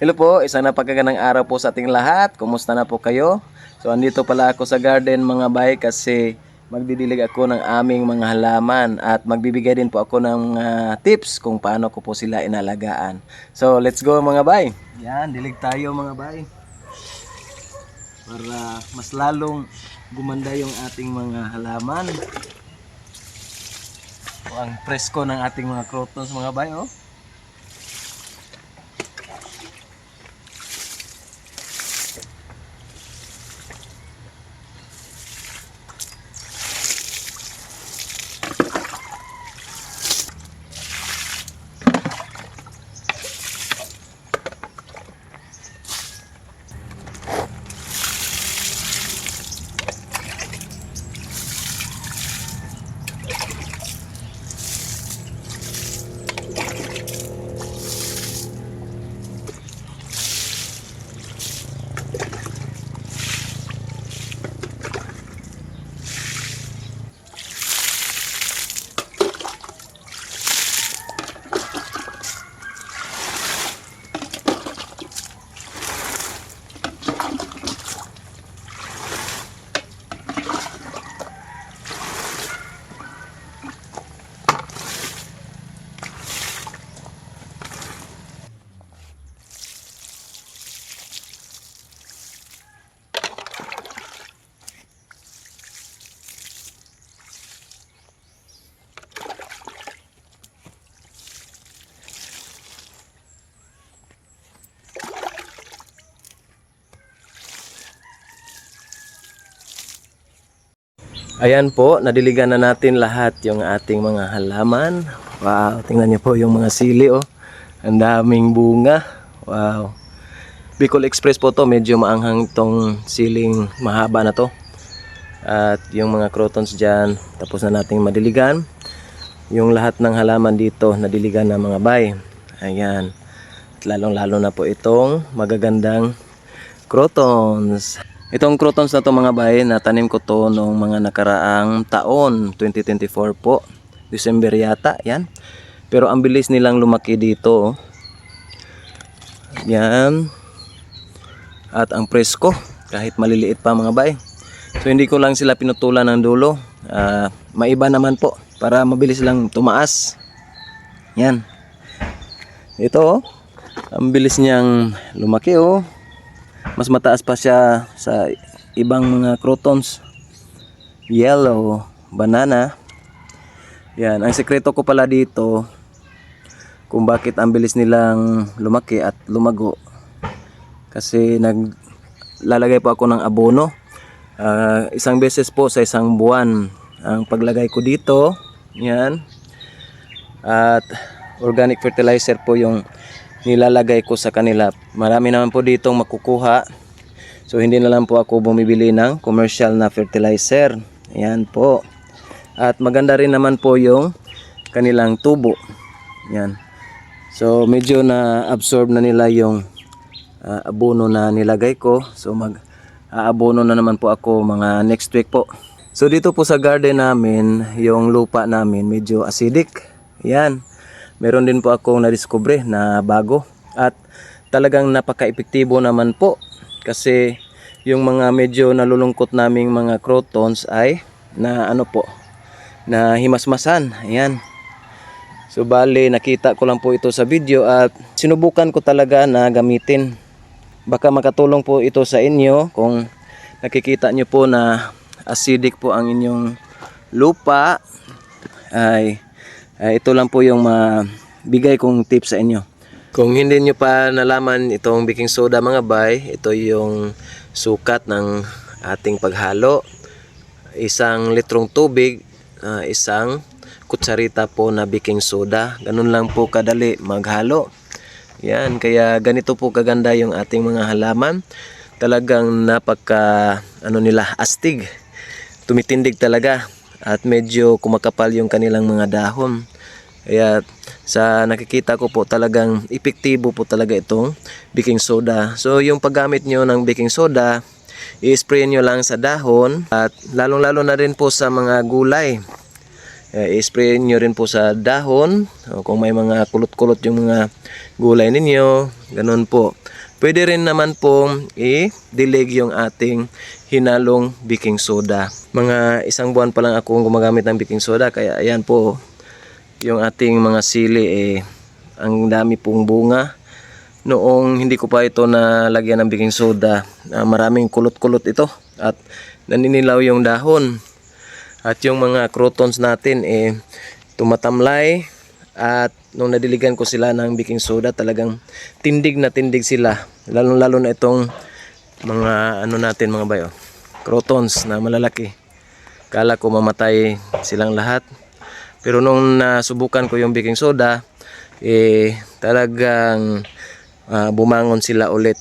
Hello po, isang napagkagandang araw po sa ating lahat. Kumusta na po kayo? So andito pala ako sa garden mga bay kasi magdidilig ako ng aming mga halaman at magbibigay din po ako ng ah, tips kung paano ko po sila inalagaan. So let's go mga bay. Yan, dilig tayo mga bay. Para mas lalong gumanda yung ating mga halaman. O, ang presko ng ating mga crotons mga bay oh. Ayan po, nadiligan na natin lahat yung ating mga halaman. Wow, tingnan niyo po yung mga sili oh. Ang daming bunga. Wow. Bicol Express po to, medyo maanghang tong siling mahaba na to. At yung mga crotons dyan, tapos na nating madiligan. Yung lahat ng halaman dito, nadiligan na mga bay. Ayan. At lalong lalo na po itong magagandang crotons. Itong crotons na to mga bay, natanim ko to noong mga nakaraang taon, 2024 po. December yata, yan. Pero ang bilis nilang lumaki dito. oh. Yan. At ang presko, kahit maliliit pa mga bay. So hindi ko lang sila pinutulan ng dulo. Ah, maiba naman po para mabilis lang tumaas. Yan. Ito oh. Ang bilis niyang lumaki oh. Mas mataas pa siya sa ibang mga crotons. Yellow, banana. Yan, ang sekreto ko pala dito kung bakit ang bilis nilang lumaki at lumago. Kasi naglalagay po ako ng abono. Ah, isang beses po sa isang buwan ang paglagay ko dito. Yan. At organic fertilizer po yung nilalagay ko sa kanila. Marami naman po ditong makukuha. So hindi na lang po ako bumibili ng commercial na fertilizer. Ayan po. At maganda rin naman po yung kanilang tubo. Yan. So medyo na absorb na nila yung ah, abono na nilagay ko. So mag aabono na naman po ako mga next week po. So dito po sa garden namin, yung lupa namin medyo acidic. Yan. Meron din po akong na-discover na bago. At talagang napaka-epektibo naman po. Kasi yung mga medyo nalulungkot naming mga crotons ay na ano po, na himasmasan. Ayan. So bali, nakita ko lang po ito sa video at sinubukan ko talaga na gamitin. Baka makatulong po ito sa inyo kung nakikita nyo po na acidic po ang inyong lupa ay, ay ito lang po yung mabigay kong tips sa inyo. Kung hindi nyo pa nalaman itong baking soda mga bay, ito yung sukat ng ating paghalo. Isang litrong tubig, ah, isang kutsarita po na baking soda. Ganun lang po kadali maghalo. Yan, kaya ganito po kaganda yung ating mga halaman. Talagang napaka ano nila astig. Tumitindig talaga at medyo kumakapal yung kanilang mga dahon. Kaya sa nakikita ko po talagang epektibo po talaga itong baking soda. So yung paggamit nyo ng baking soda, i-spray nyo lang sa dahon at lalong-lalo na rin po sa mga gulay. Eh, i-spray nyo rin po sa dahon o kung may mga kulot-kulot yung mga gulay ninyo Ganun po. Pwede rin naman pong i-dilig yung ating hinalong baking soda. Mga isang buwan pa lang ako gumagamit ng baking soda kaya ayan po yung ating mga sili eh ang dami pong bunga. Noong hindi ko pa ito nalagyan ng baking soda, ah, maraming kulot-kulot ito at naninilaw yung dahon. At yung mga crotons natin eh tumatamlay at nung nadiligan ko sila ng baking soda talagang tindig na tindig sila. Lalo lalo na itong mga ano natin mga bayo. Crotons na malalaki. Kala ko mamatay silang lahat. Pero nung nasubukan ko yung baking soda, eh talagang ah, bumangon sila ulit.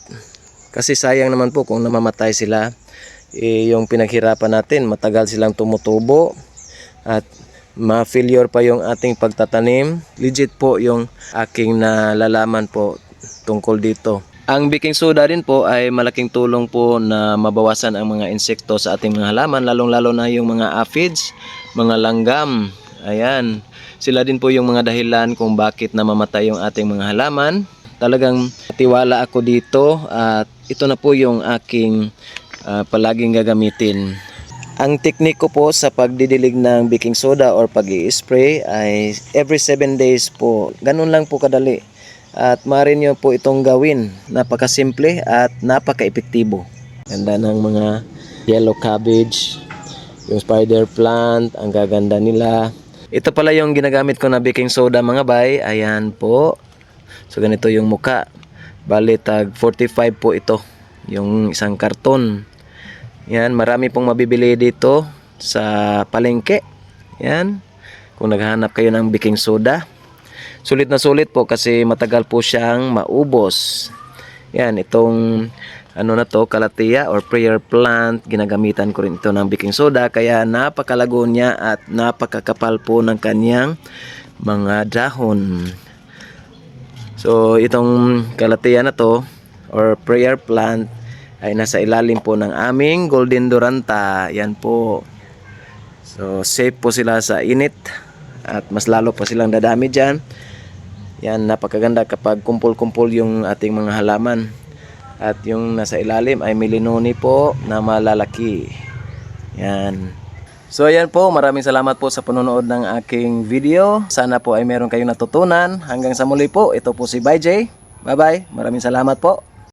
Kasi sayang naman po kung namamatay sila, eh, yung pinaghirapan natin, matagal silang tumutubo at ma-failure pa yung ating pagtatanim. Legit po yung aking nalalaman po tungkol dito. Ang baking soda rin po ay malaking tulong po na mabawasan ang mga insekto sa ating mga halaman, lalong-lalo na yung mga aphids, mga langgam. Ayan, sila din po yung mga dahilan kung bakit namamatay yung ating mga halaman. Talagang tiwala ako dito at ito na po yung aking ah, palaging gagamitin. Ang teknik ko po sa pagdidilig ng baking soda or pag spray ay every 7 days po. Ganun lang po kadali. At maaari nyo po itong gawin. Napakasimple at napaka-epektibo. Ganda ng mga yellow cabbage, yung spider plant, ang gaganda nila. Ito pala yung ginagamit ko na baking soda mga bay. Ayan po. So ganito yung muka. Bali tag 45 po ito. Yung isang karton. Yan, marami pong mabibili dito sa palengke. Yan. Kung naghahanap kayo ng baking soda. Sulit na sulit po kasi matagal po siyang maubos. Yan, itong ano na to, kalatia or prayer plant, ginagamitan ko rin ito ng baking soda kaya napakalago niya at napakakapal po ng kanyang mga dahon. So, itong kalatia na to or prayer plant ay nasa ilalim po ng aming golden duranta. Yan po. So, safe po sila sa init at mas lalo pa silang dadami dyan. Yan, napakaganda kapag kumpul-kumpul yung ating mga halaman. At yung nasa ilalim ay milinoni po na malalaki. Yan. So ayan po, maraming salamat po sa panonood ng aking video. Sana po ay meron kayong natutunan. Hanggang sa muli po, ito po si Bye J. Bye bye, maraming salamat po.